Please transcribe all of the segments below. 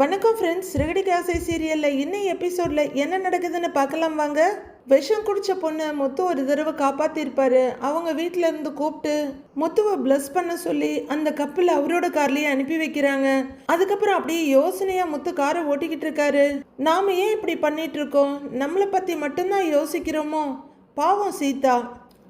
வணக்கம் ஃப்ரெண்ட்ஸ் சிறுகடி காசை சீரியலில் இன்னும் எபிசோடில் என்ன நடக்குதுன்னு பார்க்கலாம் வாங்க. விஷம் குடித்த பொண்ணை முத்து ஒரு தடவை காப்பாற்றிருப்பாரு அவங்க வீட்டில் இருந்து கூப்பிட்டு முத்துவை ப்ளஸ் பண்ண சொல்லி அந்த கப்பில் அவரோட கார்லேயே அனுப்பி வைக்கிறாங்க. அதுக்கப்புறம் அப்படியே யோசனையாக முத்து காரை ஓட்டிக்கிட்டு இருக்காரு. நாம் ஏன் இப்படி பண்ணிகிட்ருக்கோம் நம்மளை பற்றி மட்டும்தான் யோசிக்கிறோமோ? பாவம் சீதா.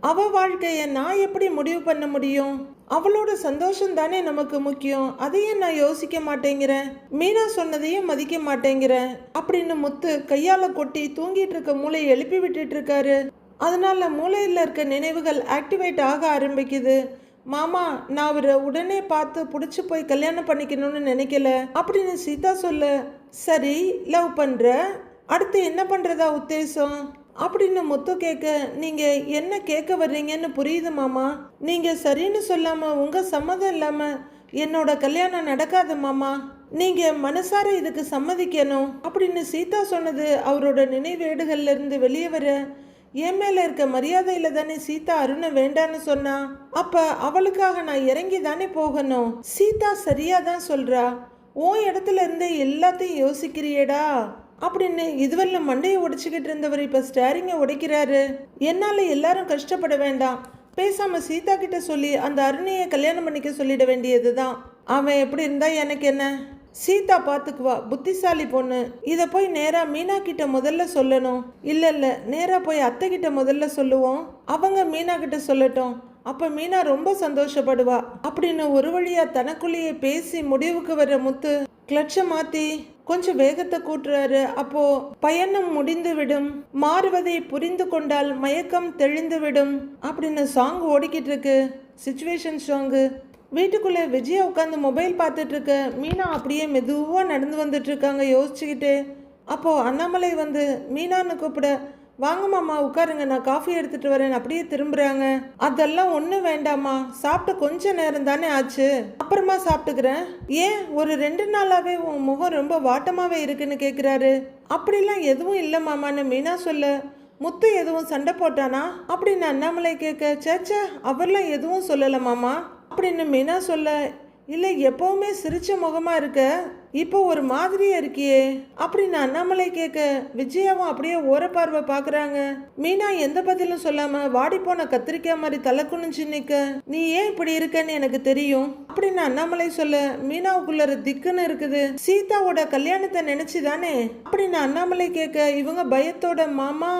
அவ வாழ்க்கையை நான் எப்படி முடிவு பண்ண முடியும்? அவளோட சந்தோஷம் தானே நமக்கு முக்கியம். அதையும் நான் யோசிக்க மாட்டேங்கிறேன் மீனா சொன்னதையும் மதிக்க மாட்டேங்கிறேன் அப்படின்னு முத்து கையால கொட்டி தூங்கிட்டு இருக்க மூளையை எழுப்பி விட்டுட்டு இருக்காரு. அதனால மூளையில் இருக்க நினைவுகள் ஆக்டிவேட் ஆக ஆரம்பிக்குது. மாமா நான் அவரை உடனே பார்த்து பிடிச்சி போய் கல்யாணம் பண்ணிக்கணும்னு நினைக்கல. அப்படின்னு சீதா சொல்ல. சரி லவ் பண்ற. அடுத்து என்ன பண்றதா உத்தேசம்? அப்படின்னு முத்து கேட்க நீங்கள் என்ன கேட்க வர்றீங்கன்னு புரியுது மாமா. நீங்கள் சரின்னு சொல்லாமல் உங்கள் சம்மதம் இல்லாமல் என்னோட கல்யாணம் நடக்காது மாமா. நீங்கள் மனசார இதுக்கு சம்மதிக்கணும். அப்படின்னு சீதா சொன்னது அவரோட நினைவேடுகள்லேருந்து வெளியே வர என் மேலே இருக்க மரியாதையில் தானே சீதா அருணை வேண்டான்னு சொன்னா. அப்போ அவளுக்காக நான் இறங்கி தானே போகணும்? சீதா சரியாக தான் சொல்கிறா உன் இடத்துல இருந்தே எல்லாத்தையும் யோசிக்கிறியேடா. அப்படின்னு இதுவரையில் மண்டையை உடைச்சிக்கிட்டு இருந்தவர் இப்போ ஸ்டேரிங்கை உடைக்கிறாரு. என்னால் எல்லாரும் கஷ்டப்பட வேண்டாம். பேசாமல் சீதா கிட்ட சொல்லி அந்த அருணையை கல்யாணம் பண்ணிக்க சொல்லிட வேண்டியது தான் அவன் எப்படி இருந்தா எனக்கு என்ன? சீதா பார்த்துக்குவா புத்திசாலி பொண்ணு. இதை போய் நேராக மீனா கிட்ட முதல்ல சொல்லணும். இல்லை இல்லை நேராக போய் அத்தை கிட்ட முதல்ல சொல்லுவோம். அவங்க மீனா கிட்ட சொல்லட்டும். அப்போ மீனா ரொம்ப சந்தோஷப்படுவா. அப்படின்னு ஒரு வழியாக தனக்குள்ளேயே பேசி முடிவுக்கு வர்ற முத்து கிளட்ச மாத்தி கொஞ்சம் வேகத்தை கூட்டுறாரு. அப்போ பயணம் முடிந்து விடும் மாறுவதை புரிந்து கொண்டால் மயக்கம் தெளிந்து விடும் அப்படின்னு சாங் ஓடிக்கிட்டு இருக்கு. சுச்சுவேஷன் சாங்கு வீட்டுக்குள்ளே விஜயா உட்காந்து மொபைல் பார்த்துட்டு இருக்க. மீனா அப்படியே மெதுவாக நடந்து வந்துட்டு இருக்காங்க யோசிச்சுக்கிட்டு. அப்போ அண்ணாமலை வந்து மீனான்னு கூப்பிட. வாங்க மாமா உட்காருங்க நான் காஃபி எடுத்துட்டு வரேன். அப்படியே திரும்புறாங்க. அதெல்லாம் ஒன்றும் வேண்டாமா சாப்பிட்டு கொஞ்ச நேரம் தானே ஆச்சு. அப்புறமா சாப்பிட்டுக்கிறேன். ஏன்? ஒரு ரெண்டு நாளாவே உன் முகம் ரொம்ப வாட்டமாவே இருக்குன்னு கேட்குறாரு அப்படிலாம் எதுவும் இல்லை மாமான்னு மீனா சொல்ல. முத்து எதுவும் சண்டை போட்டானா? அப்படின்னு அண்ணாமலை கேட்க சேச்சே அவர்லாம் எதுவும் சொல்லலை மாமா. அப்படின்னு மீனா சொல்ல. இல்லை எப்பவுமே சிரிச்ச முகமாக இருக்க இப்போ ஒரு மாதிரியே இருக்கியே? அப்படின்னு அண்ணாமலை கேட்க விஜயாவும் அப்படியே ஓரப்பார்வை பார்க்குறாங்க. மீனா எந்த பதிலும் சொல்லாமல் வாடிப்போன கத்திரிக்காய் மாதிரி தலை குனிஞ்சு நிற்க நீ ஏன் இப்படி இருக்கன்னு எனக்கு தெரியும். அப்படின்னு அண்ணாமலை சொல்ல மீனாவுக்குள்ள திக்குன்னு இருக்குது. சீதாவோட கல்யாணத்தை நினச்சி தானே அப்படின்னு அண்ணாமலை கேட்க இவங்க பயத்தோட மாமா.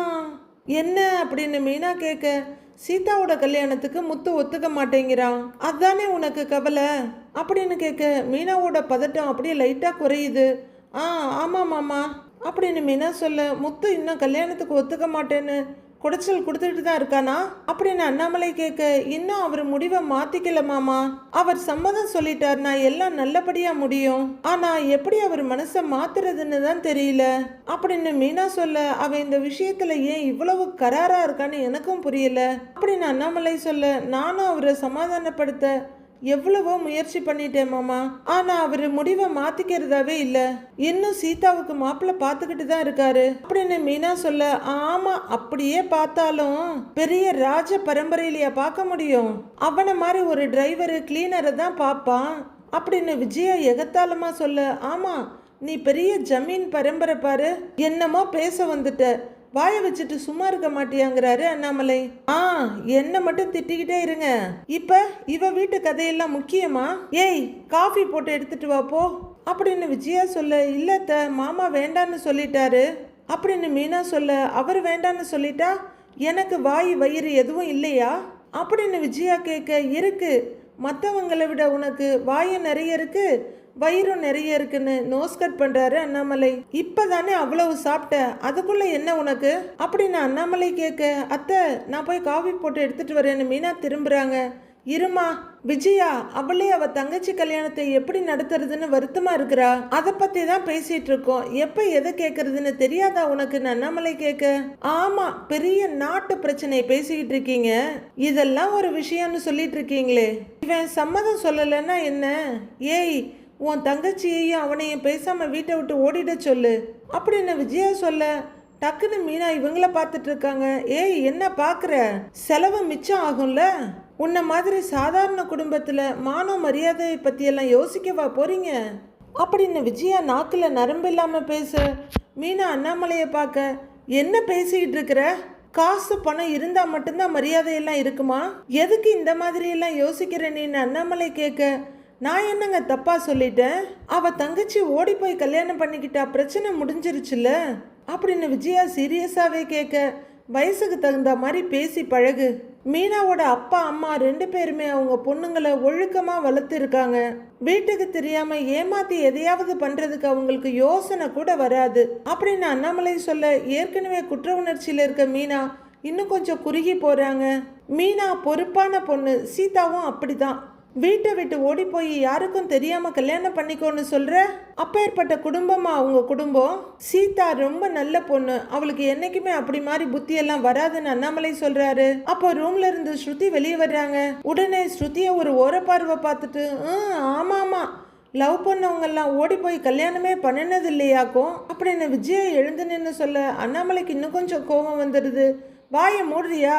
என்ன? அப்படின்னு மீனா கேட்க சீதாவோட கல்யாணத்துக்கு முத்து ஒத்துக்க மாட்டேங்கிறான். அதானே உனக்கு கவலை? அப்படின்னு கேட்க மீனாவோட பதட்டம் அப்படியே லைட்டாக குறையுது. ஆ ஆமாம் மாமா அப்படின்னு மீனா சொல்ல முத்து இன்னும் கல்யாணத்துக்கு ஒத்துக்க மாட்டேன்னு குடைச்சல் கொடுத்துட்டு தான் இருக்கானா? அப்படின்னு அண்ணாமலை கேட்க இன்னும் அவர் முடிவை மாத்திக்கல மாமா. அவர் சம்மதம் சொல்லிட்டார் நான் எல்லாம் நல்லபடியா முடியும். ஆனா எப்படி அவர் மனசை மாத்துறதுன்னு தான் தெரியல. அப்படின்னு மீனா சொல்ல அவ இந்த விஷயத்துல ஏன் இவ்வளவு கராரா இருக்கான்னு எனக்கும் புரியல. அப்படின்னு அண்ணாமலை சொல்ல நானும் அவரை சமாதானப்படுத்த எவ்வளவோ முயற்சி பண்ணிட்டேன் மாமா. ஆனா அவரு முடிவை மாத்திக்கிறதாவே இல்ல. இன்னும் சீதாவுக்கு மாப்பிள்ளை பார்த்துக்கிட்டு தான் இருக்காரு. அப்படின்னு மீனா சொல்ல ஆமா அப்படியே பார்த்தாலும் பெரிய ராஜ பரம்பரையிலையா பார்க்க முடியும்? அவனை மாதிரி ஒரு டிரைவரு கிளீனரை தான் பார்ப்பான். அப்படின்னு விஜயா எகத்தாளமா சொல்ல ஆமா நீ பெரிய ஜமீன் பரம்பரை பாரு. என்னமோ பேச வந்துட்ட. வாயை வச்சுட்டு சும்மா இருக்க மாட்டியாங்கிறாரு அண்ணாமலை. ஆ என்ன மட்டும் திட்டிக்கிட்டே இருங்க. இப்ப இவ வீட்டு கதையெல்லாம் முக்கியமா? ஏய் காஃபி போட்டு எடுத்துட்டு வா போ. அப்படின்னு விஜயா சொல்ல இல்லத்த மாமா வேண்டான்னு சொல்லிட்டாரு. அப்படின்னு மீனா சொல்ல அவர் வேண்டான்னு சொல்லிட்டா? எனக்கு வாய் வயிறு எதுவும் இல்லையா? அப்படின்னு விஜயா கேட்க இருக்கு. மற்றவங்களை விட உனக்கு வாயும் நிறைய இருக்கு வயிறும் நிறைய இருக்குன்னு நோஸ் கட் பண்றாரு அண்ணாமலை. இப்பதானே அவ்வளவு சாப்பிட்ட அதுக்குள்ள என்ன உனக்கு? அப்படின்னு அண்ணாமலை கேட்க அத்தை நான் போய் காஃபி போட்டு எடுத்துட்டு வரேன்னு மீனா திரும்புறாங்க. இருமா விஜயா அவளே அவ தங்கச்சி கல்யாணத்தை எப்படி நடத்துறதுன்னு வருத்தமா இருக்கிறா? அதை பத்தி தான் பேசிட்டு இருக்கோம். எப்ப எதை கேக்குறதுன்னு தெரியாதா உனக்கு அண்ணாமலை கேட்க ஆமா பெரிய நாட்டு பிரச்சனையை பேசிக்கிட்டு இருக்கீங்க. இதெல்லாம் ஒரு விஷயம்னு சொல்லிட்டு இருக்கீங்களே. இவன் சம்மதம் சொல்லலைன்னா என்ன? ஏய் உன் தங்கச்சியையும் அவனையும் பேசாம வீட்டை விட்டு ஓடிட சொல்லு. அப்படின்னு விஜயா சொல்ல? டக்குன்னு மீனா இவங்கள பார்த்துட்டு இருக்காங்க. ஏய் என்ன பார்க்குற? செலவு மிச்சம் ஆகும்ல? உன்னை மாதிரி சாதாரண குடும்பத்தில் மானோ மரியாதை பற்றியெல்லாம் யோசிக்கவா போகிறீங்க அப்படின்னு விஜயா நாக்கில் நரம்பு இல்லாமல் பேச மீனா அண்ணாமலையை பார்க்க என்ன பேசிக்கிட்டு இருக்கிற? காசு பணம் இருந்தால் மட்டும்தான் மரியாதையெல்லாம் இருக்குமா? எதுக்கு இந்த மாதிரி எல்லாம் யோசிக்கிற நீன்னு அண்ணாமலை கேட்க நான் என்னங்க தப்பாக சொல்லிட்டேன்? அவள் தங்கச்சி ஓடி போய் கல்யாணம் பண்ணிக்கிட்டா பிரச்சனை முடிஞ்சிருச்சுல்ல? அப்படின்னு விஜயா சீரியஸாகவே கேட்க வயசுக்கு தகுந்த மாதிரி பேசி பழகு. மீனாவோட அப்பா அம்மா ரெண்டு பேருமே அவங்க பொண்ணுங்களை ஒழுக்கமாக வளர்த்துருக்காங்க. வீட்டுக்கு தெரியாம ஏமாத்தி எதையாவது பண்றதுக்கு அவங்களுக்கு யோசனை கூட வராது. அப்படின்னு அண்ணாமலை சொல்ல ஏற்கனவே குற்ற உணர்ச்சியில இருக்க மீனா இன்னும் கொஞ்சம் குறுகி போறாங்க. மீனா பொறுப்பான பொண்ணு சீதாவும் அப்படிதான் வீட்டை விட்டு ஓடி போய் யாருக்கும் தெரியாம கல்யாணம் பண்ணிக்கோன்னு சொல்ற? அப்பேற்பட்ட குடும்பமா அவங்க குடும்பம்? சீதா ரொம்ப நல்ல பொண்ணு. அவளுக்கு என்னைக்குமே அப்படி மாதிரி புத்தி எல்லாம் வராதுன்னு அண்ணாமலை சொல்றாரு. அப்போ ரூம்ல இருந்து ஸ்ருதி வெளியே வர்றாங்க. உடனே ஸ்ருதிய ஒரு ஓரப்பார்வை பார்த்துட்டு ஆமா ஆமா. லவ் பண்ணவங்கெல்லாம் ஓடி போய் கல்யாணமே பண்ணினது இல்லையாக்கும்? அப்படின்னு விஜய எழுந்து நின்று சொல்ல அண்ணாமலைக்கு இன்னும் கொஞ்சம் கோபம் வந்துடுது. வாயை மூடுறியா?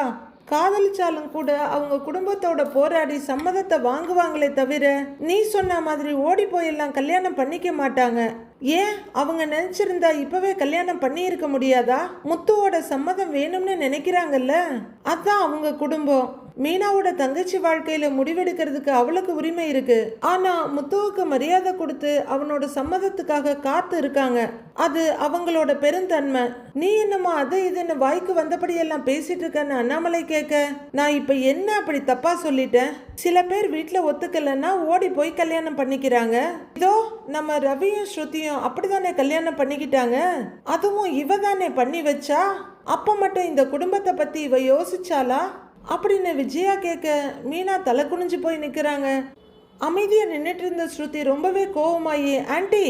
காதலிச்சாலும் கூட அவங்க குடும்பத்தோட போராடி சம்மதத்தை வாங்குவாங்களே தவிர நீ சொன்ன மாதிரி ஓடி போயெல்லாம் கல்யாணம் பண்ணிக்க மாட்டாங்க. ஏன்? அவங்க நினைச்சிருந்தா இப்பவே கல்யாணம் பண்ணியிருக்க முடியாதா? முத்துவோட சம்மதம் வேணும்னு நினைக்கிறாங்கல்ல? அதான் அவங்க குடும்பம். மீனாவோட தங்கச்சி வாழ்க்கையில முடிவெடுக்கிறதுக்கு அவளுக்கு உரிமை இருக்கு. ஆனா முத்துவுக்கு மரியாதை கொடுத்து அவனோட சம்மதத்துக்காக காத்து இருக்காங்க. அது அவங்களோட பெருந்தன்மை. நீ என்னமா அது இதுன்னு வாய்க்கு வந்தபடியெல்லாம் பேசிட்டு இருக்கன்னு அண்ணாமலை கேட்க நான் இப்ப என்ன அப்படி தப்பா சொல்லிட்டேன்? சில பேர் வீட்டுல ஒத்துக்கலைன்னா ஓடி போய் கல்யாணம் பண்ணிக்கிறாங்க. இதோ நம்ம ரவியும் ஸ்ருதியும் அப்படிதானே கல்யாணம் பண்ணிக்கிட்டாங்க? அதுவும் இவ தானே பண்ணி வச்சா? அப்ப மட்டும் இந்த குடும்பத்தை பத்தி இவ யோசிச்சாலா அப்படின்னு விஜயா கேட்க மீனா தலை குனிஞ்சு போய் நிற்கிறாங்க அமைதியாக நின்றுட்டு இருந்த ஸ்ருதி ரொம்பவே கோவமாயி ஆண்டி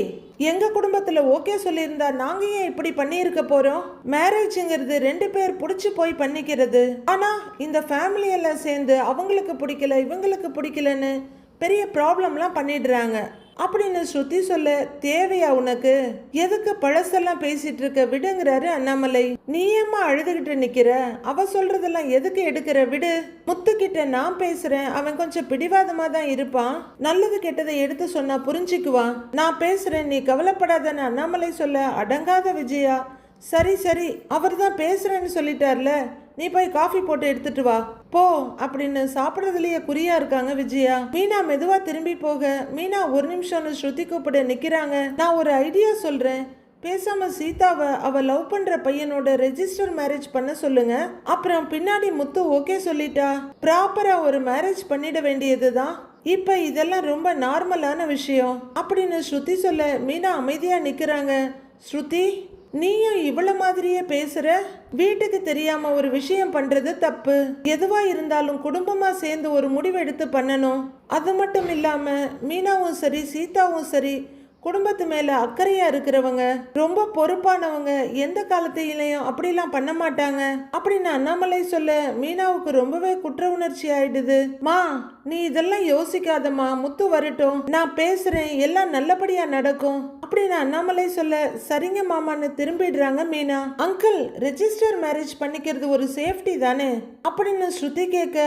எங்க குடும்பத்துல ஓகே சொல்லியிருந்தா நாங்க ஏன் இப்படி பண்ணியிருக்க போறோம்? மேரேஜ்ங்கிறது ரெண்டு பேர் பிடிச்சி போய் பண்ணிக்கிறது. ஆனா இந்த ஃபேமிலி எல்லாம் சேர்ந்து அவங்களுக்கு பிடிக்கல இவங்களுக்கு பிடிக்கலன்னு பெரிய ப்ராப்ளம்லாம் பண்ணிடுறாங்க. அப்படின்னு ஸ்ருதி சொல்ல தேவையா உனக்கு? எதுக்கு பழசெல்லாம் பேசிட்டு இருக்க? விடுங்கிறாரு அண்ணாமலை. நீயம்மா அழுதுகிட்டு நிக்கிற? அவ சொல்றதெல்லாம் எதுக்கு எடுக்கிற? விடு. முத்துக்கிட்ட நான் பேசுறேன். அவன் கொஞ்சம் பிடிவாதமா தான் இருப்பான். நல்லது கெட்டதை எடுத்து சொன்னா புரிஞ்சுக்குவான். நான் பேசுறேன். நீ கவலைப்படாதன்னு அண்ணாமலை சொல்ல அடங்காத விஜயா. சரி சரி. அவர் தான் பேசுறேன்னு சொல்லிட்டார்ல. நீ போய் காஃபி போட்டு எடுத்துட்டு வா. போ அப்படின்னு சாப்பிட்றதுலயே குறியா இருக்காங்க விஜயா. மீனா மெதுவா திரும்பி போக மீனா ஒரு நிமிஷம்னு ஸ்ருதி கூப்பிட நிக்கிறாங்க. நான் ஒரு ஐடியா சொல்றேன். பேசாம சீதாவை அவ லவ் பண்ற பையனோட ரெஜிஸ்டர் மேரேஜ் பண்ண சொல்லுங்க. அப்புறம் பின்னாடி முத்து ஓகே சொல்லிட்டா. ப்ராப்பரா ஒரு மேரேஜ் பண்ணிட வேண்டியதுதான். இப்ப இதெல்லாம் ரொம்ப நார்மலான விஷயம். அப்படின்னு ஸ்ருதி சொல்ல மீனா அமைதியா நிக்கிறாங்க. ஸ்ருதி? நீயும் இவ்வளவு மாதிரியே பேசுற? வீட்டுக்கு தெரியாம ஒரு விஷயம் பண்றது தப்பு. எதுவா இருந்தாலும் குடும்பமா சேர்ந்து ஒரு முடிவெடுத்து பண்ணணும். அது மட்டும் இல்லாம மீனாவும் சரி சீதாவும் சரி குடும்பத்து மேலே அக்கறையாக இருக்கிறவங்க ரொம்ப பொறுப்பானவங்க எந்த காலத்திலையும் அப்படிலாம் பண்ண மாட்டாங்க. அப்படின்னு அண்ணாமலை சொல்ல மீனாவுக்கு ரொம்பவே குற்ற உணர்ச்சி ஆயிடுது. மா நீ இதெல்லாம் யோசிக்காதம்மா முத்து வரட்டும் நான் பேசுறேன் எல்லாம் நல்லபடியா நடக்கும். அப்படின்னு அண்ணாமலை சொல்ல சரிங்க மாமான்னு திரும்பிடுறாங்க மீனா. அங்கிள் ரெஜிஸ்டர் மேரேஜ் பண்ணிக்கிறது ஒரு சேஃப்டி தானே? அப்படின்னு ஸ்ருதி கேட்க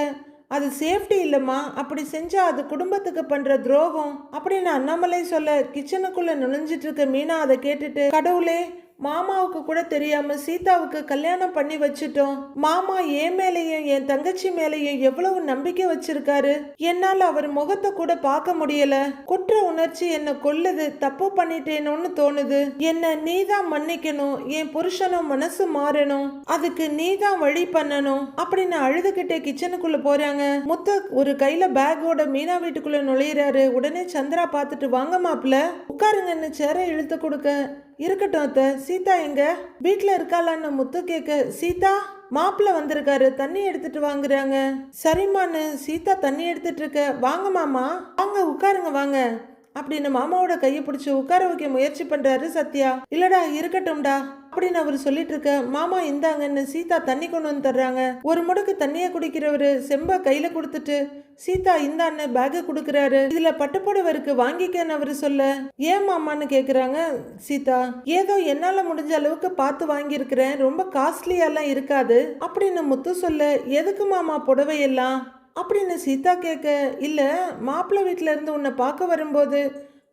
அது சேஃப்டி இல்லைம்மா. அப்படி செஞ்சால் அது குடும்பத்துக்கு பண்ணுற துரோகம். அப்படின்னு அண்ணாமலை சொல்ல கிச்சனுக்குள்ளே நுழைஞ்சிட்டு இருக்க மீனா அதை கேட்டுட்டு கடவுளே மாமாவுக்கு கூட தெரியாம சீதாவுக்கு கல்யாணம் பண்ணி வச்சுட்டோம். மாமா என் மேலேயும் என் தங்கச்சி மேலேயும் எவ்வளவு நம்பிக்கை வச்சிருக்காரு. என்னால அவர் முகத்தை கூட பார்க்க முடியல. குற்ற உணர்ச்சி என்ன கொல்லுது தப்பு பண்ணிட்டேனோன்னு தோணுது. என்ன நீதான் மன்னிக்கணும் என் புருஷனும் மனசு மாறணும். அதுக்கு நீதான் வழி பண்ணணும். அப்படின்னு அழுதுகிட்டே கிச்சனுக்குள்ள போறாங்க. முத்த ஒரு கையில பேக்கோட மீனா வீட்டுக்குள்ள நுழையிறாரு. உடனே சந்திரா பார்த்துட்டு வாங்க மாப்பிள்ள உட்காருங்கன்னு சேர இழுத்து கொடுக்க. இருக்கட்டும் அத்தை. சீதா எங்க? வீட்டில் இருக்காளான்னு முத்து கேட்க சீதா மாப்பிள்ள வந்திருக்காரு. தண்ணி எடுத்துட்டு வாங்குறாங்க. சரிம்மான்னு சீதா தண்ணி எடுத்துட்டு இருக்க. வாங்க மாமா. வாங்க உட்காருங்க வாங்க. அப்படின்னு மாமாவோட கையை பிடிச்சி உட்கார வைக்க முயற்சி பண்றாரு சத்யா. இல்லடா இருக்கட்டும்டா. அப்படின்னு அவர் சொல்லிட்டு இருக்க மாமா இந்தாங்கன்னு சீதா தண்ணி கொண்டு வந்து தர்றாங்க. ஒரு முடுக்கு தண்ணியை குடிக்கிறவர் செம்ப கையில கொடுத்துட்டு சீதா இந்தான்னு பேக்கு கொடுக்கறாரு. இதுல பட்டுப்புடவை இருக்கு வாங்கிக்கன்னு அவரு சொல்ல. ஏன் மாமான்னு கேக்குறாங்க சீதா? ஏதோ என்னால முடிஞ்ச அளவுக்கு பார்த்து வாங்கியிருக்கிறேன். ரொம்ப காஸ்ட்லியெல்லாம் இருக்காது. அப்படின்னு முத்து சொல்ல எதுக்கு மாமா புடவையெல்லாம்? அப்படின்னு சீதா கேட்க இல்லை மாப்பிள்ளை வீட்ல இருந்து உன்னை பார்க்க வரும்போது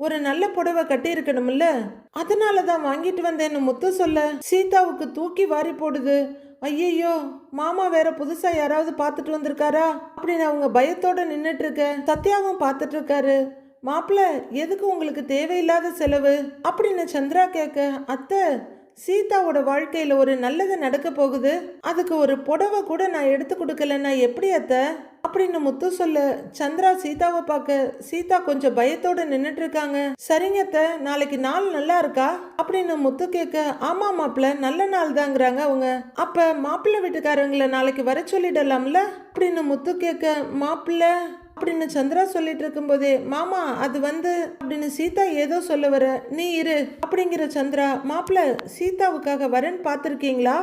ஒரு நல்ல புடவை கட்டி இருக்கணும்ல அதனால தான் வாங்கிட்டு வந்தேன்னு முத்து சொல்ல சீதாவுக்கு தூக்கி வாரி போடுது. ஐயையோ மாமா வேற புதுசா யாராவது பார்த்துட்டு வந்திருக்காரா? அப்படின்னு அவங்க பயத்தோட நின்னுட்டு இருக்க சத்யாவும் பார்த்துட்டு இருக்காரு மாப்பிள்ள எதுக்கு உங்களுக்கு தேவையில்லாத செலவு? அப்படின்னு சந்திரா கேட்க அத்தை சீதாவோட வாழ்க்கையில் ஒரு நல்லது நடக்க போகுது. அதுக்கு ஒரு புடவை கூட நான் எடுத்து கொடுக்கலன்னா எப்படி அத்தை? அப்படின்னு முத்து சொல்ல சந்திரா சீதாவை பார்க்க சீதா கொஞ்சம் பயத்தோட நின்றுட்டு இருக்காங்க. சரிங்க அத்தை நாளைக்கு நாள் நல்லா இருக்கா? அப்படின்னு முத்து கேட்க ஆமா மாப்பிள்ள நல்ல நாள் தாங்கிறாங்க அவங்க. அப்ப மாப்பிள்ளை வீட்டுக்காரங்களை நாளைக்கு வர சொல்லிடலாம்ல? அப்படின்னு முத்து கேட்க மாப்பிள்ள அப்படின்னு சந்திரா சொல்லிட்டு இருக்கும்போதே மாமா அது வந்து அப்படின்னு சீதா ஏதோ சொல்ல வர நீ இரு அப்படிங்கிற சந்திரா மாப்பிள்ள சீதாவுக்காக வரேன்னு பார்த்துருக்கீங்களா?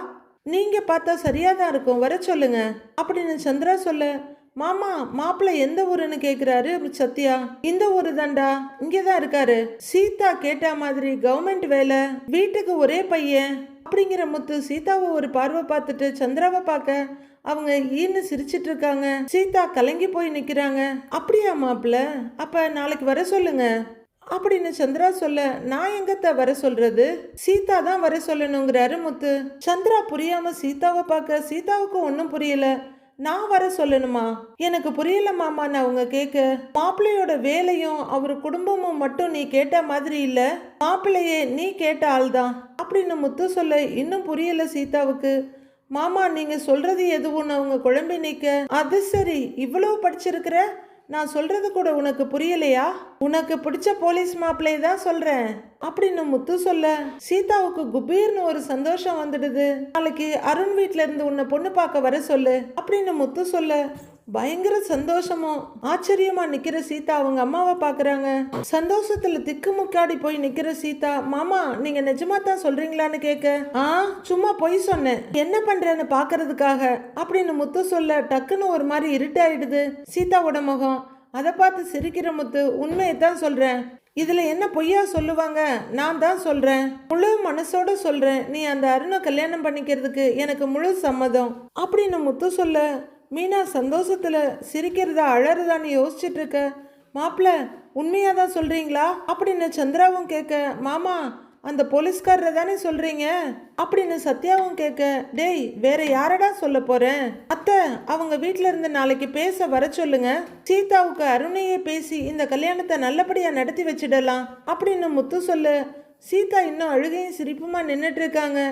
நீங்க பார்த்தா சரியா தான் இருக்கும் வர சொல்லுங்க அப்படின்னு சந்திரா சொல்ல மாமா மாப்பிள்ளை எந்த ஊருன்னு கேக்குறாரு சத்யா? இந்த ஊரு தான்டா இங்கே தான் இருக்காரு. சீதா கேட்ட மாதிரி கவர்மெண்ட் வேலை வீட்டுக்கு ஒரே பையன் அப்படிங்கிற முத்து சீதாவை ஒரு பார்வை பார்த்துட்டு சந்திராவை பார்க்க அவங்க ஈன்னு சிரிச்சிட்டு இருக்காங்க சீதா கலங்கி போய் நிக்கிறாங்க. அப்படியா மாப்பிள்ள அப்ப நாளைக்கு வர சொல்லுங்க. அப்படின்னு சந்திரா சொல்ல நான் எங்கத்த வர சொல்றது? சீதா தான் வர சொல்லணுங்கிறாரு முத்து. சந்திரா புரியாம சீதாவை பார்க்க சீதாவுக்கு ஒன்றும் புரியல. நான் வர சொல்லணுமா? எனக்கு புரியல மாமா நான் அவங்க கேட்க மாப்பிள்ளையோட வேலையும் அவர் குடும்பமும் மட்டும் நீ கேட்ட மாதிரி இல்ல. மாப்பிள்ளையே நீ கேட்ட ஆள்தான். அப்படின்னு முத்து சொல்ல இன்னும் புரியல சீதாவுக்கு. மாமா நீங்க சொல்றது எதுவும் அவங்க குழம்பி நிக்க. அது சரி. இவ்வளவு படிச்சிருக்கிற? நான் சொல்றது கூட உனக்கு புரியலையா? உனக்கு பிடிச்ச போலீஸ் மாப்பிள்ளை தான் சொல்றேன். அப்படின்னு முத்து சொல்ல சீதாவுக்கு குபீர்னு ஒரு சந்தோஷம் வந்துடுது. நாளைக்கு அருண் வீட்ல இருந்து உன்னை பொண்ணு பார்க்க வர சொல்லு அப்படின்னு முத்து சொல்ல பயங்கர சந்தோஷமும் ஆச்சரியமா நிக்கிற சீதா அவங்க அம்மாவை பாக்குறாங்க. சந்தோஷத்துல திக்கு முக்காடி போய் நிக்கிற சீதா மாமா நீங்க நிஜமா தான் சொல்றீங்களான்னு கேட்க ஆ சும்மா பொய் சொன்னேன். என்ன பண்றேன்னு பாக்குறதுக்காக? அப்படின்னு முத்து சொல்ல டக்குன்னு ஒரு மாதிரி இருட்டாயிடுது சீதாவோட முகம். அதை பார்த்து சிரிக்கிற முத்து உண்மையை தான் சொல்றேன். இதில் என்ன பொய்யா சொல்லுவாங்க நான் தான் சொல்கிறேன் முழு மனசோட சொல்கிறேன் நீ அந்த அருணை கல்யாணம் பண்ணிக்கிறதுக்கு எனக்கு முழு சம்மதம். அப்படின்னு முத்து சொல்ல மீனா சந்தோஷத்தில் சிரிக்கிறதா அழறதான்னு யோசிச்சுட்டு இருக்க மாப்பிள்ள உண்மையாக தான் சொல்கிறீங்களா அப்படின்னு சந்திராவும் கேட்க மாமா அந்த போலீஸ்காரரை தானே சொல்கிறீங்க அப்படின்னு சத்யாவும் கேட்க டேய் வேற யாரடா சொல்ல போகிறேன் அத்தை அவங்க வீட்டில் இருந்து நாளைக்கு பேச வர சொல்லுங்க. சீதாவுக்கு அருணையே பேசி இந்த கல்யாணத்தை நல்லபடியாக நடத்தி வச்சிடலாம். அப்படின்னு முத்து சொல்ல சீதா இன்னும் அழுகையும் சிரிப்புமா நின்றுட்டு இருக்காங்க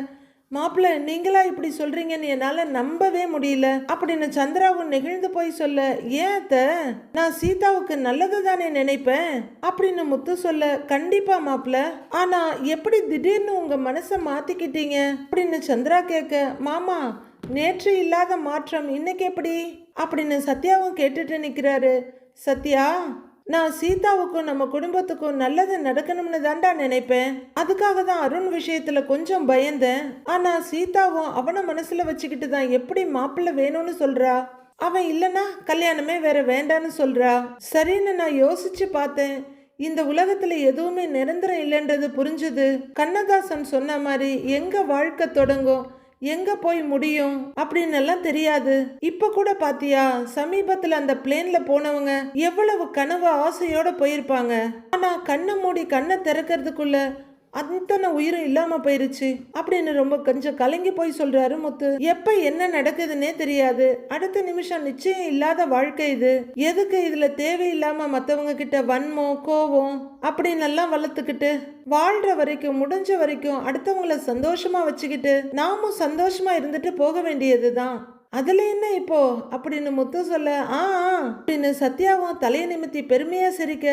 மாப்பிள்ள நீங்களா இப்படி சொல்றீங்கன்னு என்னால நம்பவே முடியல. அப்படின்னு சந்திராவும் நெகிழ்ந்து போய் சொல்ல ஏத்த நான் சீதாவுக்கு நல்லது தானே நினைப்பேன்? அப்படின்னு முத்து சொல்ல கண்டிப்பா மாப்பிள்ள. ஆனா எப்படி திடீர்னு உங்க மனசை மாத்திக்கிட்டீங்க? அப்படின்னு சந்திரா கேட்க மாமா நேற்று இல்லாத மாற்றம் இன்னைக்கு எப்படி? அப்படின்னு சத்யாவும் கேட்டுட்டு நிக்கிறாரு. சத்யா நான் சீதாவுக்கும் நம்ம குடும்பத்துக்கும் நல்லது நடக்கணும்னு தாண்டா நினைப்பேன். அதுக்காக தான் அருண் விஷயத்துல கொஞ்சம் பயந்தேன். ஆனா சீதாவும் அவனை மனசுல வச்சுக்கிட்டு தான் எப்படி மாப்பிள்ளை வேணும்னு சொல்றா? அவன் இல்லனா கல்யாணமே வேற வேண்டான்னு சொல்றா? சரின்னு நான் யோசிச்சு பார்த்தேன். இந்த உலகத்துல எதுவுமே நிரந்தரம் இல்லைன்றது புரிஞ்சுது. கண்ணதாசன் சொன்ன மாதிரி எங்க வாழ்க்கை தொடங்கும்? எங்க போய் முடியும்? அப்படின்னு எல்லாம் தெரியாது. இப்ப கூட பாத்தியா சமீபத்துல அந்த பிளேன்ல போனவங்க எவ்வளவு கனவு ஆசையோட போயிருப்பாங்க. ஆனா கண்ணை மூடி கண்ணை திறக்கிறதுக்குள்ள அத்தனை உயிரும் இல்லாம போயிருச்சு அப்படின்னு ரொம்ப கொஞ்சம் கலங்கி போய் சொல்றாரு முத்து. எப்ப என்ன நடக்குதுன்னே தெரியாது. அடுத்த நிமிஷம் நிச்சயம் இல்லாத வாழ்க்கை இது. எதுக்கு இதுல தேவையில்லாம மத்தவங்க கிட்ட வன்மம் கோவம் அப்படின்னு எல்லாம் வளர்த்துக்கிட்டு வாழ்ற வரைக்கும் முடிஞ்ச வரைக்கும் அடுத்தவங்கள சந்தோஷமா வச்சுக்கிட்டு நாமும் சந்தோஷமா இருந்துட்டு போக வேண்டியதுதான். அதுல என்ன இப்போ? அப்படின்னு முத்து சொல்ல ஆ ஆ, அப்படின்னு சத்யாவும் தலையை நிமித்தி பெருமையா சிரிக்க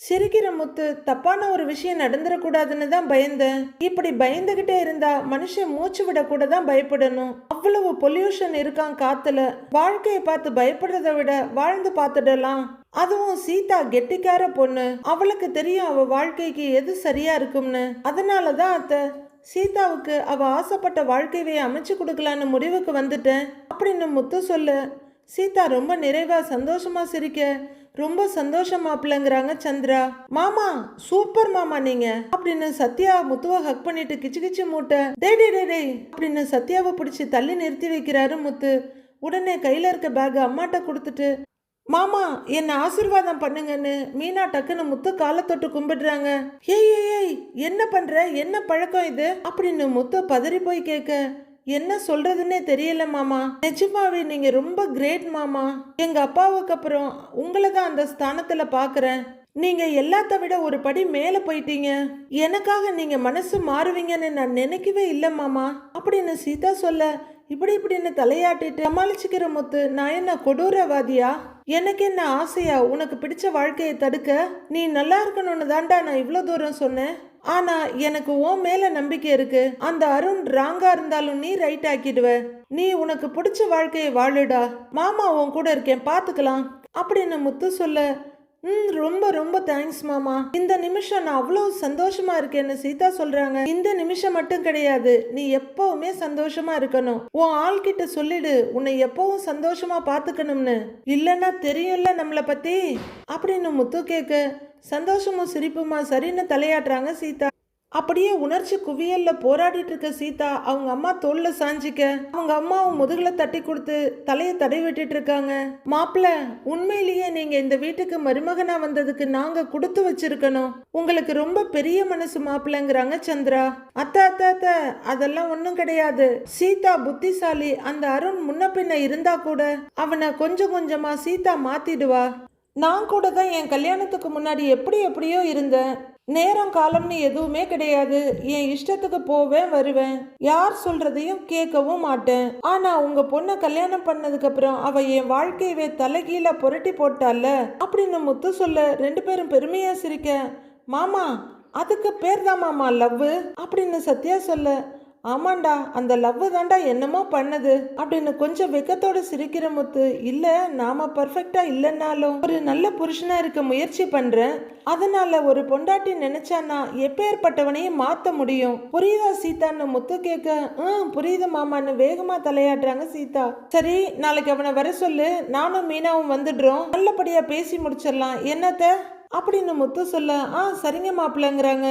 சிரிக்கிற முத்து தப்பான ஒரு விஷயம் நடந்துடக்கூடாதுன்னு தான் பயந்தேன். இப்படி பயந்துகிட்டே இருந்தா மனுஷன் மூச்சு விட கூட தான் பயப்படணும். அவ்வளவு பொல்யூஷன் இருக்கான் காத்துல. வாழ்க்கையை பார்த்து பயப்படுறத விட வாழ்ந்து பார்த்துடலாம். அதுவும் சீதா கெட்டிக்கார பொண்ணு. அவளுக்கு தெரியும் அவ வாழ்க்கைக்கு எது சரியா இருக்கும்னு. அதனால தான் அத்தை சீதாவுக்கு அவ ஆசைப்பட்ட வாழ்க்கையை அமைச்சு கொடுக்கலான்னு முடிவுக்கு வந்துட்டேன். அப்படின்னு முத்து சொல்லு சீதா ரொம்ப நிறைவா சந்தோஷமா சிரிக்க. ரொம்ப சந்தோஷமாப்பிள்ளங்கிறாங்க சந்திரா. மாமா சூப்பர் மாமா நீங்க. அப்படின்னு சத்யா முத்துவ ஹக் பண்ணிட்டு கிச்சு கிச்சு மூட்டை. டே டே டே டே அப்படின்னு சத்யாவை பிடிச்சி தள்ளி நிறுத்தி வைக்கிறாரு முத்து. உடனே கையில இருக்க பேக் அம்மாட்ட கொடுத்துட்டு மாமா என்ன ஆசீர்வாதம் பண்ணுங்கன்னு மீனா டக்குன்னு முத்து காலை தொட்டு கும்பிடுறாங்க. ஏய் ஏய் என்ன பண்ற? என்ன பழக்கம் இது? அப்படின்னு முத்து பதறி போய் கேட்க என்ன சொல்கிறதுன்னே தெரியல மாமா. நிஜமாவே நீங்கள் ரொம்ப கிரேட் மாமா. எங்கள் அப்பாவுக்கு அப்புறம் உங்களை தான் அந்த ஸ்தானத்தில் பார்க்குறேன் நீங்கள் எல்லாத்த விட ஒரு படி மேலே போயிட்டீங்க. எனக்காக நீங்கள் மனசு மாறுவீங்கன்னு நான் நினைக்கவே இல்லை மாமா. அப்படின்னு சீதா சொல்ல இப்படி இப்படின்னு தலையாட்டிட்டு சமாளிச்சுக்கிற முத்து நான் என்ன கொடூரவாதியா? எனக்கு என்ன ஆசையா? உனக்கு பிடிச்ச வாழ்க்கையை தடுக்க நீ நல்லா இருக்கணும்னு தாண்டா நான் இவ்வளோ தூரம் சொன்னேன். ஆனா எனக்கு உன் மேல நம்பிக்கை இருக்கு. அந்த அருண் ராங்கா இருந்தாலும் நீ ரைட் ஆக்கிடுவ. நீ உனக்கு பிடிச்ச வாழ்க்கையை வாழுடா. மாமா உன் கூட இருக்கேன் பாத்துக்கலாம். அப்படின்னு முத்து சொல்ல ம் ரொம்ப ரொம்ப தேங்க்ஸ் மாமா. இந்த நிமிஷம் நான் அவ்வளோ சந்தோஷமா இருக்கேன்னு சீதா சொல்றாங்க. இந்த நிமிஷம் மட்டும் கிடையாது. நீ எப்பவுமே சந்தோஷமா இருக்கணும். உன் ஆள்கிட்ட சொல்லிடு. உன்னை எப்பவும் சந்தோஷமா பாத்துக்கணும்னு. இல்லைன்னா தெரியும்ல நம்மளை பத்தி? அப்படின்னு முத்து கேட்க சந்தோஷமும் சிரிப்புமா சரின்னு தலையாடுறாங்க சீதா. அப்படியே உணர்ச்சி குவியல்ல போராடிட்டு இருக்க சீதா அவங்க அம்மா தோல்ல சாஞ்சிக்க அவங்க அம்மாவும் முதுகுல தட்டி கொடுத்து தலையை தடை விட்டுட்டு இருக்காங்க. மாப்பிள்ள உண்மையிலேயே நீங்க இந்த வீட்டுக்கு மருமகனா வந்ததுக்கு நாங்க கொடுத்து வச்சிருக்கணும். உங்களுக்கு ரொம்ப பெரிய மனசு மாப்பிள்ளைங்கிறாங்க சந்திரா. அத்த அத்த அத்த அதெல்லாம் ஒன்றும் கிடையாது. சீதா புத்திசாலி அந்த அருண் முன்ன பின்ன இருந்தா கூட அவனை கொஞ்சம் கொஞ்சமா சீதா மாத்திடுவா. நான் கூட தான் என் கல்யாணத்துக்கு முன்னாடி எப்படி எப்படியோ இருந்தேன். நேரம் காலம்னு எதுவுமே கிடையாது. என் இஷ்டத்துக்கு போவேன் வருவேன். யார் சொல்றதையும் கேட்கவும் மாட்டேன். ஆனா உங்க பொண்ணை கல்யாணம் பண்ணதுக்கு அப்புறம் அவ என் வாழ்க்கையவே தலைகீழ புரட்டி போட்டால? அப்படின்னு முத்து சொல்ல ரெண்டு பேரும் பெருமையா சிரிக்க மாமா அதுக்கு பேர் தான் மாமா லவ் அப்படின்னு சத்யா சொல்ல ஆமாண்டா அந்த லவ் தாண்டா என்னமோ பண்ணுது. அப்படின்னு கொஞ்சம் வெக்கத்தோட சிரிக்கிற முத்து இல்ல நாம பர்ஃபெக்டா இல்லைன்னாலும் ஒரு நல்ல புருஷனா இருக்க முயற்சி பண்றேன். அதனால ஒரு பொண்டாட்டி நினைச்சானா எப்பேற்பட்டவனையும் மாத்த முடியும். புரியுதா சீதான்னு முத்து கேட்க. ம் புரியுது மாமான்னு வேகமா தலையாடுறாங்க சீதா. சரி நாளைக்கு அவனை வர சொல்லு. நானும் மீனாவும் வந்துடுறோம். நல்லபடியா பேசி முடிச்சிடலாம். என்னத்த? அப்படின்னு முத்து சொல்ல ஆ சரிங்க மாப்பிள்ளைங்கிறாங்க.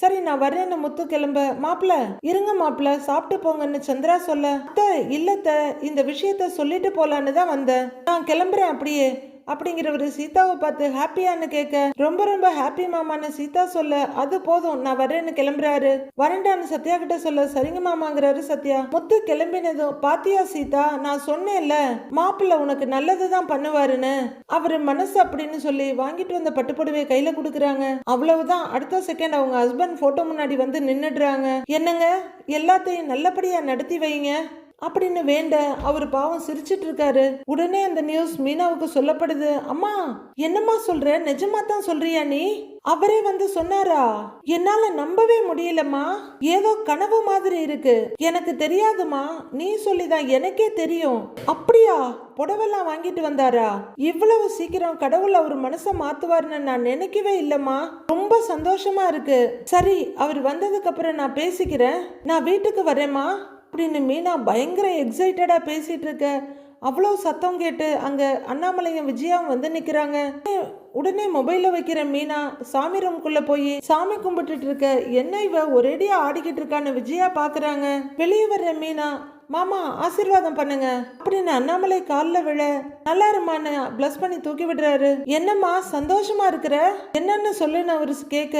சரி நான் வரேன்னு முத்து கிளம்ப. மாப்பிள இருங்க மாப்பிள சாப்பிட்டு போங்கன்னு சந்திரா சொல்ல அத்தை இல்லத்த இந்த விஷயத்த சொல்லிட்டு போலான்னு தான் வந்தேன். நான் கிளம்புறேன் அப்படியே. அப்படிங்கிறவர் சீதாவை பார்த்து ஹாப்பியான்னு கேட்க ரொம்ப ரொம்ப ஹாப்பி மாமான்னு சீதா சொல்ல அது போதும் நான் வரேன்னு கிளம்புறாரு. வரண்டான்னு சத்யா கிட்ட சொல்ல சரிங்க மாமாங்கிறாரு சத்யா. முத்து கிளம்பினதும் பாத்தியா சீதா நான் சொன்னேன்ல மாப்பிள்ளை உனக்கு நல்லது தான் பண்ணுவாருன்னு. அவர் மனசு அப்படின்னு சொல்லி வாங்கிட்டு வந்த பட்டுப்புடவையை கையில கொடுக்குறாங்க. அவ்வளவுதான் அடுத்த செகண்ட் அவங்க ஹஸ்பண்ட் போட்டோ முன்னாடி வந்து நின்னுடுறாங்க. என்னங்க? எல்லாத்தையும் நல்லபடியா நடத்தி வைங்க. அப்படின்னு வேண்ட அவர் பாவம் சிரிச்சிட்டு இருக்காரு உடனே அந்த நியூஸ் மீனாவுக்கு சொல்லப்படுது அம்மா என்னம்மா சொல்ற? நிஜமா தான் சொல்றியா நீ? அவரே வந்து சொன்னாரா என்னால நம்பவே முடியலம்மா. ஏதோ கனவு மாதிரி இருக்கு. எனக்கு தெரியாதுமா நீ சொல்லிதான் எனக்கே தெரியும். அப்படியா? புடவெல்லாம் வாங்கிட்டு வந்தாரா? இவ்வளவு சீக்கிரம் கடவுள் அவர் மனசை மாத்துவார்னு நான் நினைக்கவே இல்லம்மா. ரொம்ப சந்தோஷமா இருக்கு. சரி அவர் வந்ததுக்கு அப்புறம் நான் பேசிக்கிறேன். நான் வீட்டுக்கு வரேம்மா. அப்படின்னு மீனா பயங்கர எக்ஸைட்டடாக பேசிகிட்டு இருக்க அவ்வளோ சத்தம் கேட்டு அங்கே அண்ணாமலையும் விஜயாவும் வந்து நிற்கிறாங்க உடனே மொபைலில் வைக்கிற மீனா சாமி ரூம்குள்ளே போய் சாமி கும்பிட்டுட்டு இருக்க என்ன இவ ஒரேடியாக ஆடிக்கிட்டு இருக்கான்னு விஜயா பார்க்குறாங்க வெளியே வர்ற மீனா மாமா ஆசீர்வாதம் பண்ணுங்க. அப்படின்னு அண்ணாமலை காலில் விழ நல்லா இருமான்னு ப்ளஸ் பண்ணி தூக்கி விடுறாரு. என்னம்மா சந்தோஷமா இருக்கிற? என்னன்னு சொல்லுன்னு அவரு கேட்க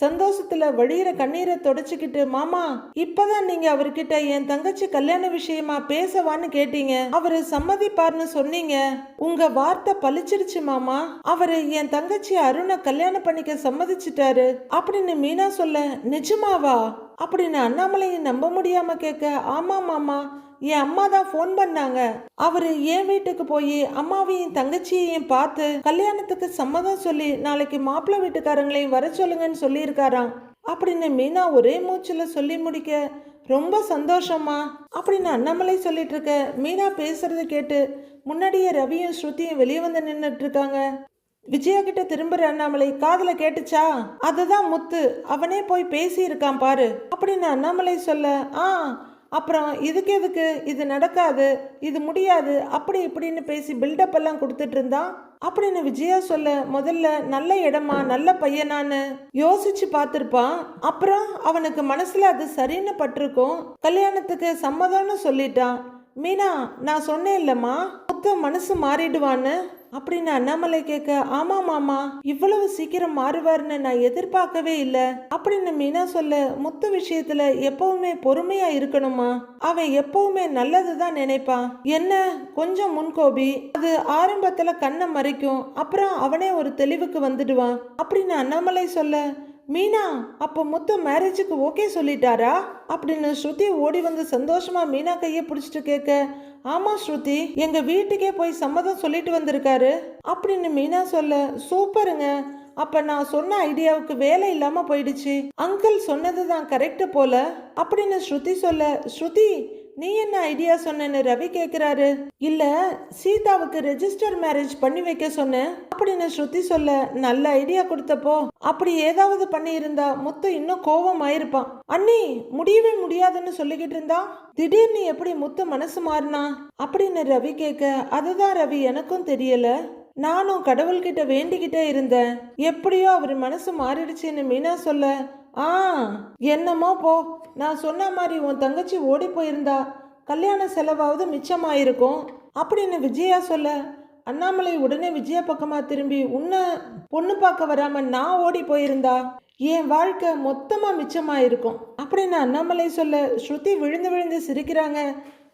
சந்தோஷத்துல வழியிற கண்ணீரை தொடச்சுக்கிட்டு மாமா இப்பதான் நீங்க அவர்கிட்ட என் தங்கச்சி கல்யாண விஷயமா பேசவான்னு கேட்டீங்க. அவரு சம்மதிப்பார்னு சொன்னீங்க. உங்க வார்த்தை பழிச்சிருச்சு மாமா. அவரு என் தங்கச்சி அருணை கல்யாணம் பண்ணிக்க சம்மதிச்சிட்டாரு. அப்படின்னு மீனா சொல்ல நிஜமாவா? அப்படின்னு அண்ணாமலையை நம்ப முடியாம கேட்க ஆமாம் மாமா என் அம்மா தான் ஃபோன் பண்ணாங்க. அவரு என் வீட்டுக்கு போய் அம்மாவையும் தங்கச்சியையும் பார்த்து கல்யாணத்துக்கு சம்மதம் சொல்லி நாளைக்கு மாப்பிள்ளை வீட்டுக்காரங்களையும் வர சொல்லுங்கன்னு சொல்லியிருக்காராம். அப்படின்னு மீனா ஒரே மூச்சில் சொல்லி முடிக்க ரொம்ப சந்தோஷமா அப்படின்னு அண்ணாமலை சொல்லிட்டு இருக்க மீனா பேசுறத கேட்டு முன்னாடியே ரவியும் ஸ்ருதியும் வெளியே வந்து நின்றுட்டு இருக்காங்க. விஜயா கிட்ட திரும்புற அண்ணாமலை காதல கேட்டுச்சா? அதுதான் முத்து. அவனே போய் பேசி இருக்கான் பாரு. அப்படின்னு அண்ணாமலை சொல்ல ஆ அப்புறம் இதுக்கு எதுக்கு? இது நடக்காது. இது முடியாது. அப்படி இப்படின்னு பேசி பில்டப் எல்லாம் கொடுத்துட்டு இருந்தான் அப்படின்னு விஜயா சொல்ல முதல்ல நல்ல இடமா நல்ல பையனான்னு யோசிச்சு பார்த்துருப்பான். அப்புறம் அவனுக்கு மனசுல அது சரின்னு பட்டிருக்கும். கல்யாணத்துக்கு சம்மதம்னு சொல்லிட்டான். மீனா நான் சொன்னேன் இல்லம்மா மொத்த மனசு மாறிடுவான்னு. அப்படின்னு அண்ணாமலை கேட்க ஆமா மாமா இவ்வளவு சீக்கிரம் மாறுவார்னு நான் எதிர்பார்க்கவே இல்லை. அப்படின்னு மீனா சொல்ல முத்து விஷயத்துல எப்பவுமே பொறுமையா இருக்கணுமா? அவன் எப்பவுமே நல்லதுதான் நினைப்பான். என்ன? கொஞ்சம் முன்கோபி அது ஆரம்பத்துல கண்ணை மறைக்கும். அப்புறம் அவனே ஒரு தெளிவுக்கு வந்துடுவான். அப்படின்னு அண்ணாமலை சொல்ல மீனா அப்போ முத்து மேரேஜுக்கு ஓகே சொல்லிட்டாரா? அப்படின்னு ஸ்ருதி ஓடி வந்து சந்தோஷமா மீனா கையை பிடிச்சிட்டு கேட்க ஆமா ஸ்ருதி எங்க வீட்டுக்கே போய் சம்மதம் சொல்லிட்டு வந்திருக்காரு. அப்படின்னு மீனா சொல்ல சூப்பருங்க. அப்ப நான் சொன்ன ஐடியாவுக்கு வேலை இல்லாம போயிடுச்சு. அங்கிள் சொன்னது தான் கரெக்ட் போல. அப்படின்னு ஸ்ருதி சொல்ல ஸ்ருதி நீ என்ன ஐடியா சொன்னேன்னு ரவி கேக்குறாரு. இல்ல சீதாவுக்கு ரெஜிஸ்டர் மேரேஜ் பண்ணி வைக்க சொன்னேன். அப்படின்னு ஸ்ருதி சொல்ல நல்ல ஐடியா கொடுத்தப்போ அப்படி ஏதாவது பண்ணி இருந்தா முத்து இன்னும் கோவம் ஆயிருப்பான் அண்ணி முடியவே முடியாதுன்னு சொல்லிக்கிட்டு இருந்தா? திடீர்னு எப்படி முத்து மனசு மாறினா? அப்படின்னு ரவி கேட்க அதுதான் ரவி எனக்கும் தெரியல. நானும் கடவுள்கிட்ட வேண்டிக்கிட்டே இருந்தேன். எப்படியோ அவர் மனசு மாறிடுச்சுன்னு மீனா சொல்ல ஆ என்னமோ போ. நான் சொன்ன மாதிரி உன் தங்கச்சி ஓடி போயிருந்தா கல்யாண செலவாவது மிச்சமாயிருக்கும். அப்படின்னு விஜயா சொல்ல அண்ணாமலை உடனே விஜயா பக்கமாக திரும்பி உன்னை பொண்ணு பார்க்க வராம நான் ஓடி போயிருந்தா? என் வாழ்க்கை மொத்தமா மிச்சமாயிருக்கும். அப்படின்னு அண்ணாமலை சொல்ல ஸ்ருதி விழுந்து விழுந்து சிரிக்கிறாங்க.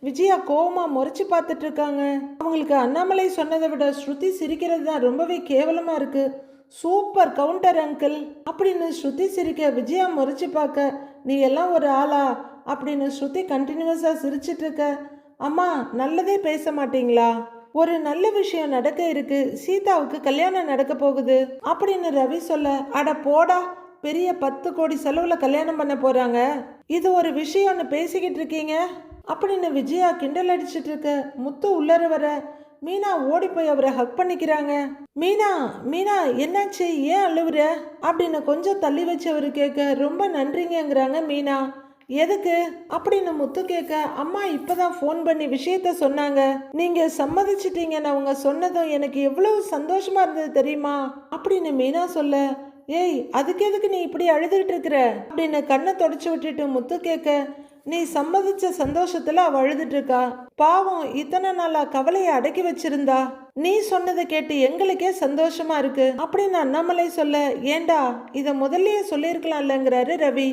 விஜயா கோவமாக முறைச்சி பார்த்துட்டு இருக்காங்க. அவங்களுக்கு அண்ணாமலை சொன்னதை விட ஸ்ருதி சிரிக்கிறது தான் ரொம்பவே கேவலமாக இருக்குது சூப்பர் கவுண்டர் அங்கிள் அப்படின்னு ஸ்ருதி சிரிக்க விஜயா முறைச்சு பார்க்க நீ எல்லாம் ஒரு ஆளா? அப்படின்னு ஸ்ருதி கண்டினியூஸாக சிரிச்சிட்டு இருக்க. அம்மா நல்லதே பேச மாட்டீங்களா? ஒரு நல்ல விஷயம் நடக்க இருக்கு. சீதாவுக்கு கல்யாணம் நடக்க போகுது. அப்படின்னு ரவி சொல்ல அட போடா பெரிய பத்து கோடி செலவுல கல்யாணம் பண்ண போறாங்க. இது ஒரு விஷயம்னு பேசிக்கிட்டு இருக்கீங்க? அப்படின்னு விஜயா கிண்டல் அடிச்சிட்டு இருக்க. முத்து உள்ளர வர மீனா ஓடி போய் அவரை ஹக் பண்ணிக்கிறாங்க. மீனா மீனா என்னாச்சு? ஏன் அழுவுற? அப்படின்னு கொஞ்சம் தள்ளி வச்சு அவர் கேட்க ரொம்ப நன்றிங்கங்கிறாங்க மீனா. எதுக்கு? அப்படின்னு முத்து கேட்க அம்மா இப்பதான் ஃபோன் பண்ணி விஷயத்த சொன்னாங்க. நீங்க சம்மதிச்சிட்டீங்கன்னு அவங்க சொன்னதும் எனக்கு எவ்வளவு சந்தோஷமா இருந்தது தெரியுமா? அப்படின்னு மீனா சொல்ல ஏய் அதுக்கு எதுக்கு நீ இப்படி அழுதுகிட்டு இருக்கிற? அப்படின்னு கண்ணை தொடச்சு விட்டுட்டு முத்து கேட்க நீ சம்மதிச்ச சந்தோஷத்துல அவ அழுதுட்டு இருக்கா பாவம் இத்தனை நாளா கவலையை அடக்கி வச்சிருந்தா? நீ சொன்னதை கேட்டு எங்களுக்கே சந்தோஷமா இருக்கு. அப்படின்னு அண்ணாமலை சொல்ல ஏண்டா இத முதல்லயே சொல்லியிருக்கலாம்லங்கிறாரு ரவி.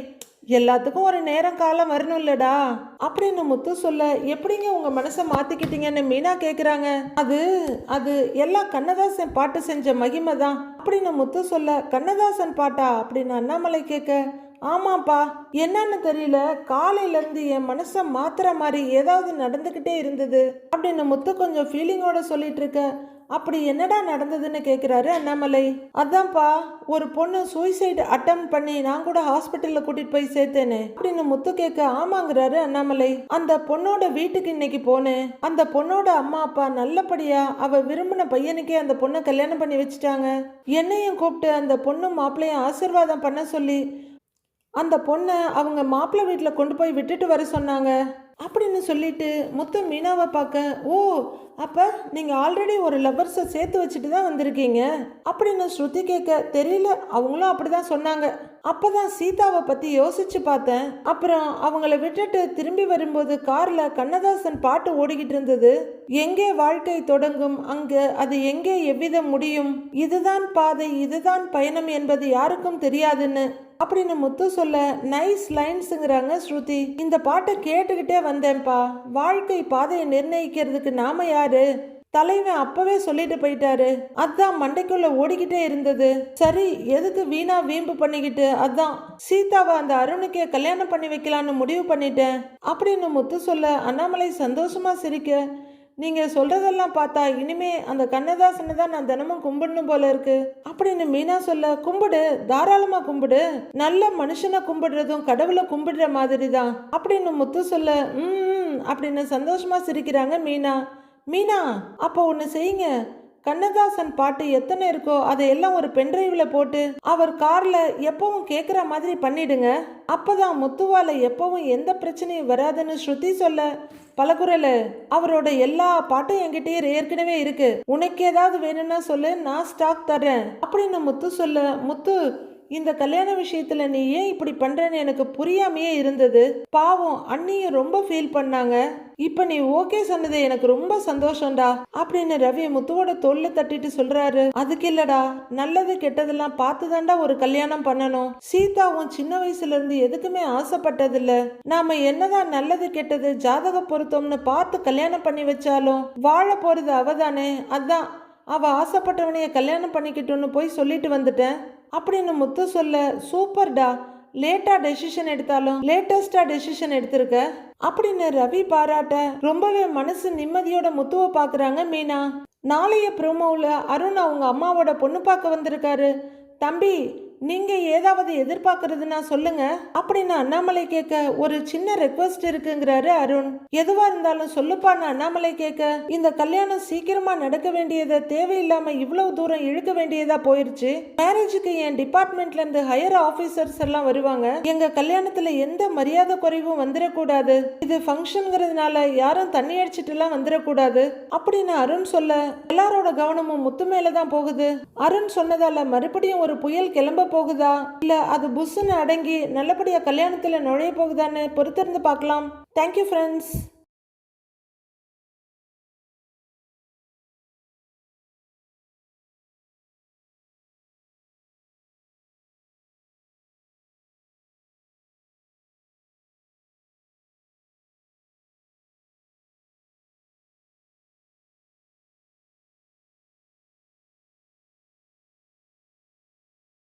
எல்லாத்துக்கும் ஒரு நேரம் காலம் வரணும் இல்லடா அப்படின்னு முத்து சொல்ல எப்படிங்க உங்க மனசை மாத்திக்கிட்டீங்கன்னு மீனா கேக்குறாங்க. அது அது எல்லாம் கண்ணதாசன் பாட்டு செஞ்ச மகிமை தான் அப்படின்னு முத்து சொல்ல கண்ணதாசன் பாட்டா? அப்படின்னு அண்ணாமலை கேட்க ஆமாப்பா. என்னன்னு தெரியல. காலையிலேருந்து என் மனசை மாத்துற மாதிரி ஏதாவது நடந்துக்கிட்டே இருந்தது. அப்படின்னு முத்து கொஞ்சம் ஃபீலிங்கோட சொல்லிட்டு இருக்க அப்படி என்னடா நடந்ததுன்னு கேட்குறாரு அண்ணாமலை. அதான்ப்பா ஒரு பொண்ணு சூசைடு அட்டம் பண்ணி நான் கூட ஹாஸ்பிட்டலில் கூட்டிட்டு போய் சேர்த்தேனே. அப்படின்னு முத்து கேட்க ஆமாங்கிறாரு அண்ணாமலை. அந்த பொண்ணோட வீட்டுக்கு இன்னைக்கு போனேன். அந்த பொண்ணோட அம்மா அப்பா நல்லபடியா அவ விரும்பின பையனுக்கே அந்த பொண்ணை கல்யாணம் பண்ணி வச்சுட்டாங்க. என்னையும் கூப்பிட்டு அந்த பொண்ணும் மாப்பிள்ளையும் ஆசீர்வாதம் பண்ண சொல்லி அந்த பொண்ணை அவங்க மாப்பிள்ளை வீட்டில் கொண்டு போய் விட்டுட்டு வர சொன்னாங்க. அப்படின்னு சொல்லிட்டு முத்து மீனாவை பார்க்க ஓ அப்போ நீங்கள் ஆல்ரெடி ஒரு லவ்வர்ஸை சேர்த்து வச்சுட்டு தான் வந்திருக்கீங்க. அப்படின்னு ஸ்ருதி கேட்க தெரியல அவங்களும் அப்படி தான் சொன்னாங்க. அப்போ தான் சீதாவை பற்றி யோசிச்சு பார்த்தேன். அப்புறம் அவங்கள விட்டுட்டு திரும்பி வரும்போது காரில் கண்ணதாசன் பாட்டு ஓடிக்கிட்டு இருந்தது. எங்கே வாழ்க்கை தொடங்கும் அங்கு அது எங்கே எவ்விதம் முடியும்? இதுதான் பாதை இதுதான் பயணம் என்பது யாருக்கும் தெரியாதுன்னு அப்படின்னு முத்து சொல்ல நைஸ் லைன்ஸுங்கிறாங்க ஸ்ருதி. இந்த பாட்டை கேட்டுக்கிட்டே வந்தேன்ப்பா. வாழ்க்கை பாதையை நிர்ணயிக்கிறதுக்கு நாம யார்? தலைவன் அப்பவே சொல்லிட்டு போயிட்டாரு. அதான் மண்டைக்குள்ள ஓடிக்கிட்டே இருந்தது. சரி எதுக்கு வீணா வீம்பு பண்ணிக்கிட்டு? அதான் சீதாவை அந்த அருணுக்கே கல்யாணம் பண்ணி வைக்கலான்னு முடிவு பண்ணிட்டேன். அப்படின்னு முத்து சொல்ல அண்ணாமலை சந்தோஷமா சிரிக்க. நீங்க சொல்றதெல்லாம் பார்த்தா இனிமே அந்த கண்ணதாசனை தான் நான் தினமும் கும்பிடணும் போல இருக்கு. அப்படின்னு மீனா சொல்ல கும்பிடு தாராளமா கும்பிடு. நல்ல மனுஷனை கும்பிடுறதும் கடவுளை கும்பிடுற மாதிரி தான். அப்படின்னு முத்து சொல்ல ம் அப்படின்னு சந்தோஷமா சிரிக்கிறாங்க மீனா. மீனா அப்போ ஒன்று செய்யுங்க. கண்ணதாசன் பாட்டு எத்தனை இருக்கோ அதை எல்லாம் ஒரு பென்ட்ரைவில் போட்டு அவர் காரில் எப்பவும் கேட்குற மாதிரி பண்ணிடுங்க. அப்போதான் முத்துவால எப்பவும் எந்த பிரச்சனையும் வராதுன்னு ஸ்ருதி சொல்ல பலகுரல் அவரோட எல்லா பாட்டும் என்கிட்டயே ஏற்கனவே இருக்கு. உனக்கு ஏதாவது வேணும்னா சொல்லு நான் ஸ்டாக் தரேன் அப்படின்னு முத்து சொல்ல முத்து இந்த கல்யாண விஷயத்துல நீ ஏன் இப்படி பண்றேன்னு எனக்கு புரியாமையே இருந்தது. பாவம் அண்ணியும் ரொம்ப ஃபீல் பண்ணாங்க. இப்ப நீ ஓகே சொன்னது எனக்கு ரொம்ப சந்தோஷம்டா அப்படின்னு ரவி முத்துவோட தோல்ல தட்டிட்டு சொல்றாரு. அதுக்கு இல்லடா நல்லது கெட்டதெல்லாம் பார்த்துதான்டா ஒரு கல்யாணம் பண்ணணும். சீதாவும் சின்ன வயசுல இருந்து எதுக்குமே ஆசைப்பட்டதில்ல. நாம என்னதான் நல்லது கெட்டது ஜாதக பொருத்தம்னு பார்த்து கல்யாணம் பண்ணி வச்சாலும் வாழ போறது அவதானே. அதான் அவ ஆசைப்பட்டவனைய கல்யாணம் பண்ணிக்கிட்டோன்னு போய் சொல்லிட்டு வந்துட்டேன். அப்படின்னு முத்து சொல்ல சூப்பர்டா லேட்டா டெசிஷன் எடுத்தாலும் லேட்டஸ்டா டெசிஷன் எடுத்திருக்க? அப்படின்னு ரவி பாராட்ட ரொம்பவே மனசு நிம்மதியோட முத்துவை பாக்குறாங்க மீனா. நாளைய ப்ரோமோவில் அருண் அவங்க அம்மாவோட பொண்ணு பார்க்க வந்திருக்காரு. தம்பி நீங்க ஏதாவது எதிர்பார்க்கறதுன்னா சொல்லுங்க. அப்படின்னு அண்ணாமலை கேட்க ஒரு சின்ன ரெக்வஸ்ட் இருக்குங்கிறாரு அருண். எதுவா இருந்தாலும் சொல்லுப்பான்னு அண்ணாமலை கேட்க. இந்த கல்யாணம் சீக்கிரமா நடக்க வேண்டியதை தேவையில்லாம இவ்வளவு தூரம் இழுக்க வேண்டியதா போயிருச்சு. மேரேஜுக்கு என் டிபார்ட்மெண்ட்ல இருந்து ஹையர் ஆபீசர்ஸ் எல்லாம் வருவாங்க. எங்க கல்யாணத்துல எந்த மரியாதை குறைவும் வந்துடக்கூடாது இது ஃபங்க்ஷன்ங்கிறதுனால யாரும் தண்ணி அடிச்சிட்டு எல்லாம் வந்துடக்கூடாது அப்படின்னு அருண் சொல்ல எல்லாரோட கவனமும் முத்து மேலதான் போகுது. அருண் சொன்னதால மறுபடியும் ஒரு புயல் கிளம்ப போகுதா? இல்ல அது புஷ்ஷுன்னு அடங்கி நல்லபடியா கல்யாணத்துல நுழைய போகுதான்னு பொறுத்திருந்து பார்க்கலாம். Thank you friends